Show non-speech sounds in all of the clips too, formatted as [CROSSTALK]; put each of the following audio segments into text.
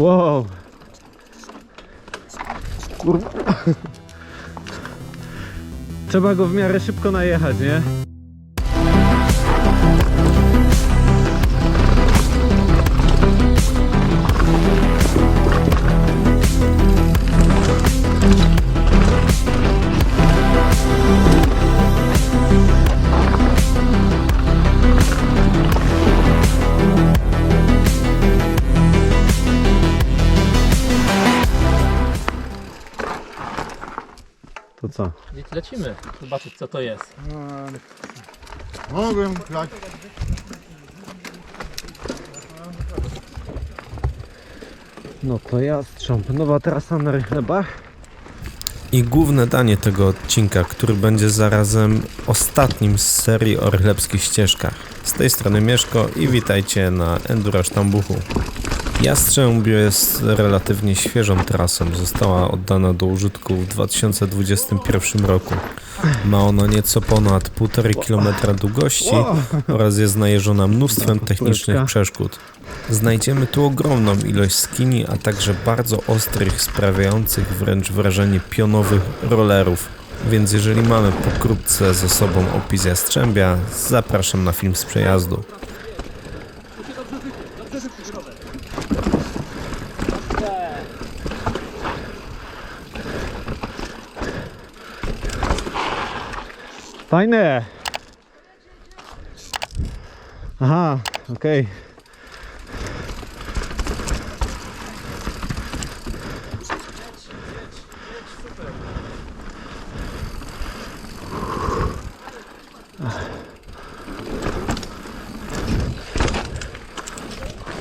Wow. Kurwa. [LAUGHS] Trzeba go w miarę szybko najechać, nie? To co? Lecimy, zobaczyć co to jest. Mogłem grać. No to jastrząb. Nowa trasa na rychlebach. I główne danie tego odcinka, który będzie zarazem ostatnim z serii o rychlebskich ścieżkach. Z tej strony Mieszko i witajcie na Enduro Sztambuchu. Jastrzębie jest relatywnie świeżą trasą. Została oddana do użytku w 2021 roku. Ma ona nieco ponad 1,5 km długości oraz jest najeżona mnóstwem technicznych przeszkód. Znajdziemy tu ogromną ilość skini, a także bardzo ostrych, sprawiających wręcz wrażenie pionowych rollerów. Więc jeżeli mamy pokrótce ze sobą opis Jastrzębia, zapraszam na film z przejazdu. Fajne. Aha, okej.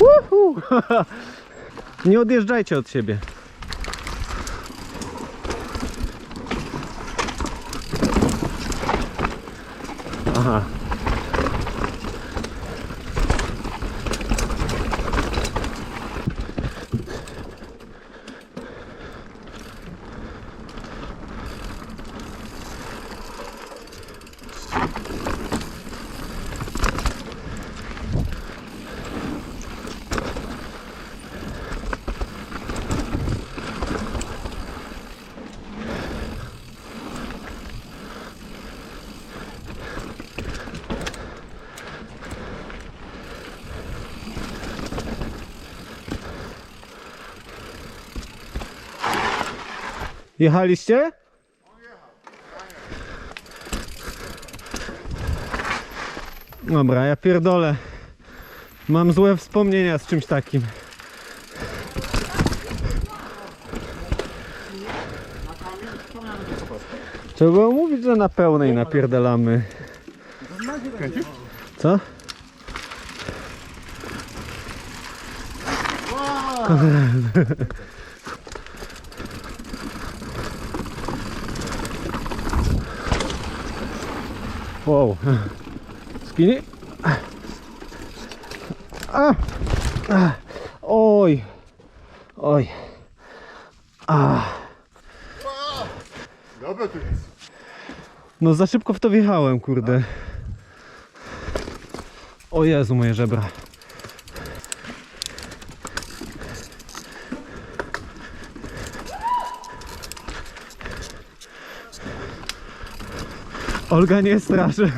Uhu. [LAUGHS] Nie odjeżdżajcie od siebie. Aha. Jechaliście? Dobra, ja pierdolę. Mam złe wspomnienia z czymś takim. Trzeba mówić, że na pełnej napierdalamy. Co? Wow. Skini? A. A. Oj. Oj. A. Dobra tu jest. No za szybko w to wjechałem, kurde. O Jezu, moje żebra. Olga nie straszy.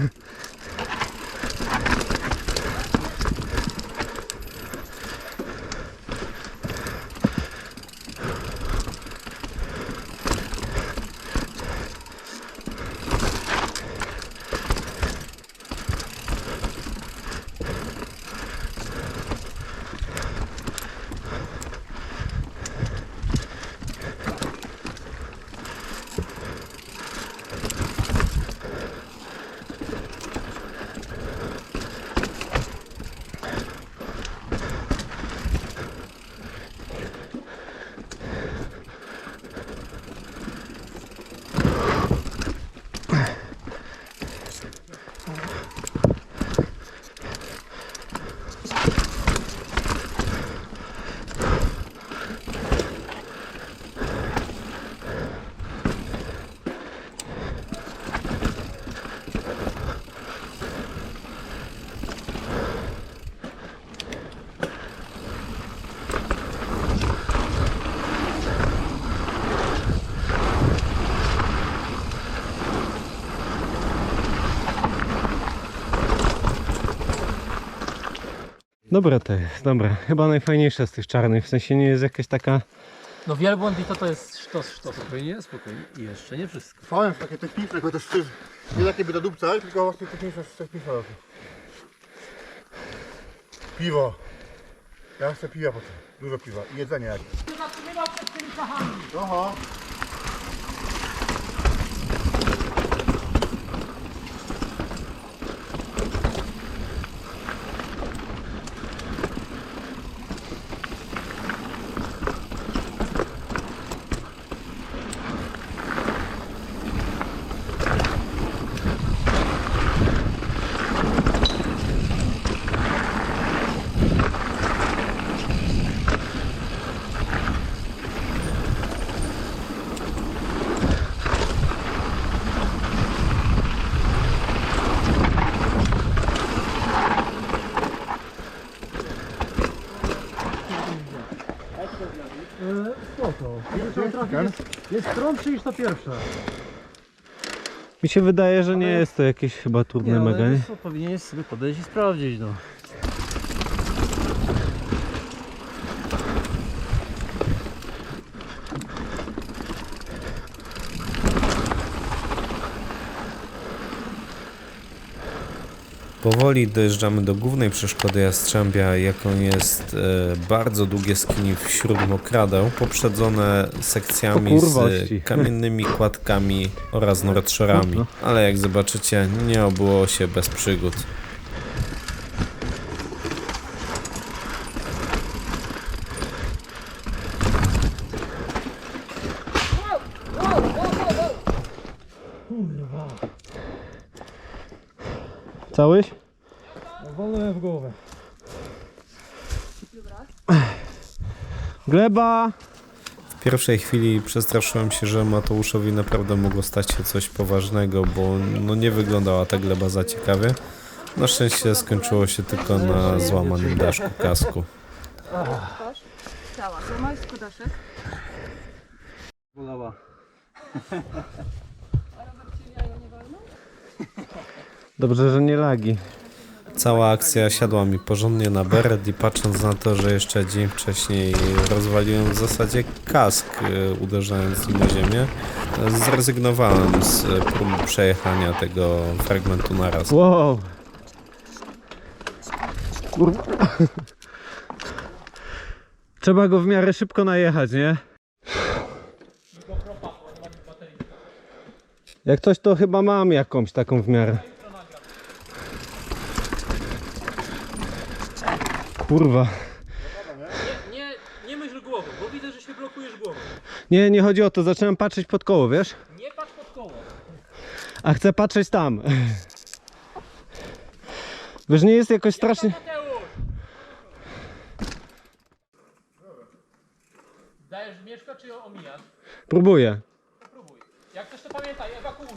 Dobre to jest, dobra. Chyba najfajniejsze z tych czarnych, w sensie nie jest jakaś taka... No wielbłąd i to to jest sztos sztosu. Spokojnie, spokojnie. I jeszcze nie wszystko. Fałem takie techniczne, chociaż to jest nie takie bydadupce, tylko właśnie techniczne, techniczne roki. Piwo. Ja chcę piwa potem. Dużo piwa. I jedzenie jakieś. Oho. Jest trąbszy niż ta pierwsza. Mi się wydaje, że nie jest to jakieś chyba trudne mega, nie? co, powinieneś sobie podejść i sprawdzić, no. Powoli dojeżdżamy do głównej przeszkody Jastrzębia, jaką jest e, bardzo długie skini wśród mokradeł, poprzedzone sekcjami z [LAUGHS] kamiennymi kładkami oraz northshorami. Ale jak zobaczycie, nie obyło się bez przygód. Całyś? Wolę w głowę. Gleba! W pierwszej chwili przestraszyłem się, że Mateuszowi naprawdę mogło stać się coś poważnego, bo no nie wyglądała ta gleba za ciekawie. Na szczęście skończyło się tylko na złamanym daszku kasku. Cała. Złamałeś skudaszek? Bolała. Dobrze, że nie lagi. Cała akcja siadła mi porządnie na beret i patrząc na to, że jeszcze dzień wcześniej rozwaliłem w zasadzie kask, e, uderzając nim na ziemię, zrezygnowałem z prób przejechania tego fragmentu naraz. Wow! Kurwa. Trzeba go w miarę szybko najechać, nie? Jak coś to chyba mam jakąś taką w miarę. Kurwa. Nie, nie myśl głową, bo widzę, że się blokujesz głową. Nie, nie chodzi o to, zacząłem patrzeć pod koło, wiesz? Nie patrz pod koło. A chcę patrzeć tam. Wiesz, nie jest jakoś strasznie... Dajesz mieszka czy ją omijasz? Próbuję. Próbuj. Jak coś to pamiętaj, ewakuuj się.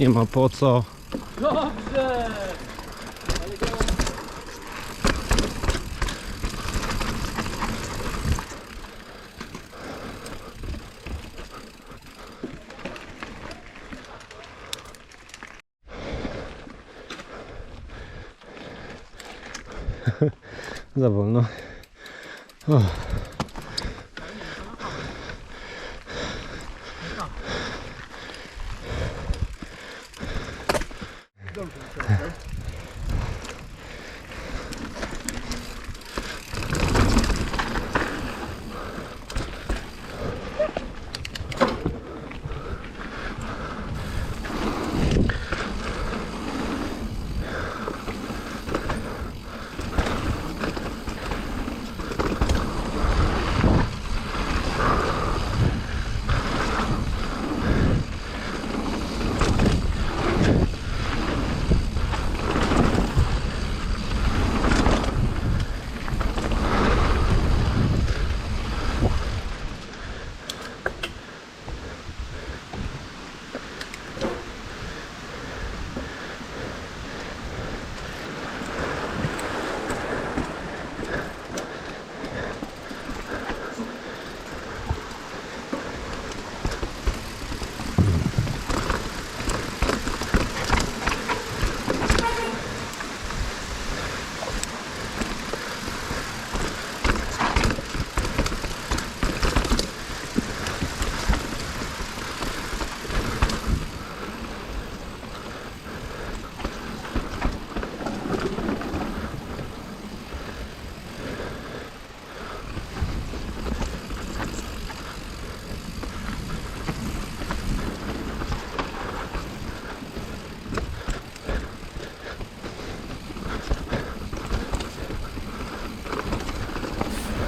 Nie ma po co. Dobrze! [LAUGHS] Za wolno. O.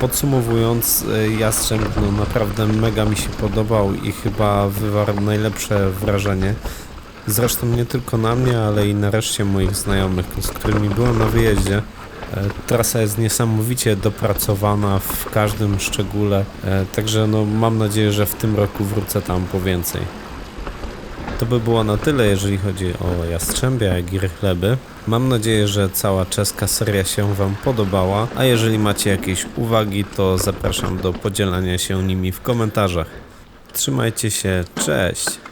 Podsumowując, y, Jastrząb no naprawdę mega mi się podobał i chyba wywarł najlepsze wrażenie. Zresztą nie tylko na mnie, ale i na reszcie moich znajomych, z którymi byłem na wyjeździe. E, Trasa jest niesamowicie dopracowana w każdym szczególe, e, także no, mam nadzieję, że w tym roku wrócę tam po więcej. To by było na tyle, jeżeli chodzi o Jastrzębia, jak i Rychleby. Mam nadzieję, że cała czeska seria się Wam podobała, a jeżeli macie jakieś uwagi, to zapraszam do podzielania się nimi w komentarzach. Trzymajcie się, cześć!